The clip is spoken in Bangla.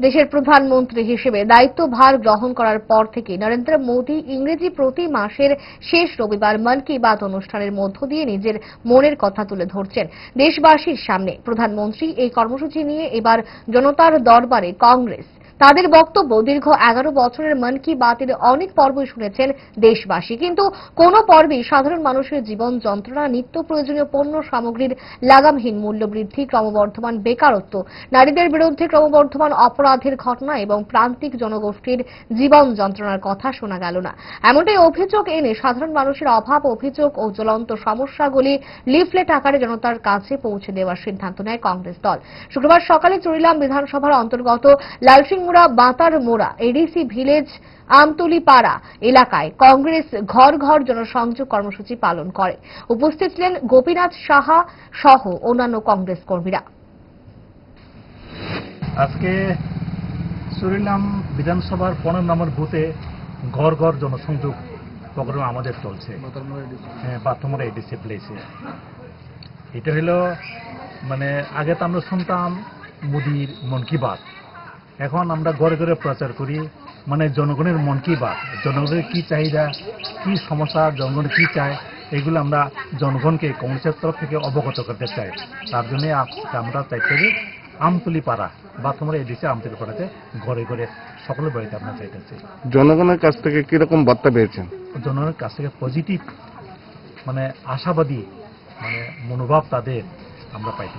দেশের প্রধানমন্ত্রী হিসেবে দায়িত্বভার গ্রহণ করার পর থেকে নরেন্দ্র মোদী ইংরেজি প্রতি মাসের শেষ রবিবার মন কি বাত অনুষ্ঠানের মধ্য দিয়ে নিজের মনের কথা তুলে ধরছেন দেশবাসীর সামনে। প্রধানমন্ত্রী এই কর্মসূচি নিয়ে এবার জনতার দরবারে কংগ্রেস। তাদের বক্তব্য দীর্ঘ এগারো বছরের মন কি বাতের অনেক পর্বই শুনেছেন দেশবাসী। কিন্তু কোন পর্বে সাধারণ মানুষের জীবন যন্ত্রণা, নিত্য প্রয়োজনীয় পণ্য সামগ্রীর লাগামহীন মূল্য বৃদ্ধি, ক্রমবর্ধমান বেকারত্ব, নারীদের বিরুদ্ধে ক্রমবর্ধমান অপরাধের ঘটনা এবং প্রান্তিক জনগোষ্ঠীর জীবন যন্ত্রণার কথা শোনা গেল না। এমনটাই অভিযোগ এনে সাধারণ মানুষের অভাব, অভিযোগ ও জ্বলন্ত সমস্যাগুলি লিফলেট আকারে জনতার কাছে পৌঁছে দেওয়ার সিদ্ধান্ত নেয় কংগ্রেস দল। শুক্রবার সকালে চুরিলাম বিধানসভার অন্তর্গত লালসিংমুড়া বাতার মোড়া, এডিসি ভিলেজ, আমতলি পাড়া এলাকায় কংগ্রেস ঘর ঘর জনসংযোগ কর্মসূচি পালন করে। উপস্থিত ছিলেন গোপীনাথ সাহা সহ অন্যান্য কংগ্রেস কর্মীরা। আজকে সুরিনাম বিধানসভার পনেরো নম্বর বুথে ঘর ঘর জনসংযোগ প্রোগ্রাম আমাদের চলছে। হ্যাঁ বাথমোড়া এডিসি প্লেসে এটা হলো মানে আগে তো আমরা শুনতাম মোদির মন কি বাত। এখন আমরা ঘরে ঘরে প্রচার করি মানে জনগণের মন কি বাত জনগণের কি চাহিদা কি সমস্যা জনগণ কি চায় এগুলো আমরা জনগণকে কংগ্রেসের তরফ থেকে অবগত করতে চাই। তার জন্য আমরা চাইতে আমতলি পাড়া বা তোমরা এদিকে আমতলি পাড়াতে ঘরে ঘরে সকলের বাড়িতে আমরা চাইতেছি জনগণের কাছ থেকে কীরকম বার্তা পেয়েছেন? জনগণের কাছ থেকে পজিটিভ মানে আশাবাদী মানে মনোভাব তাদের আমরা পাইতে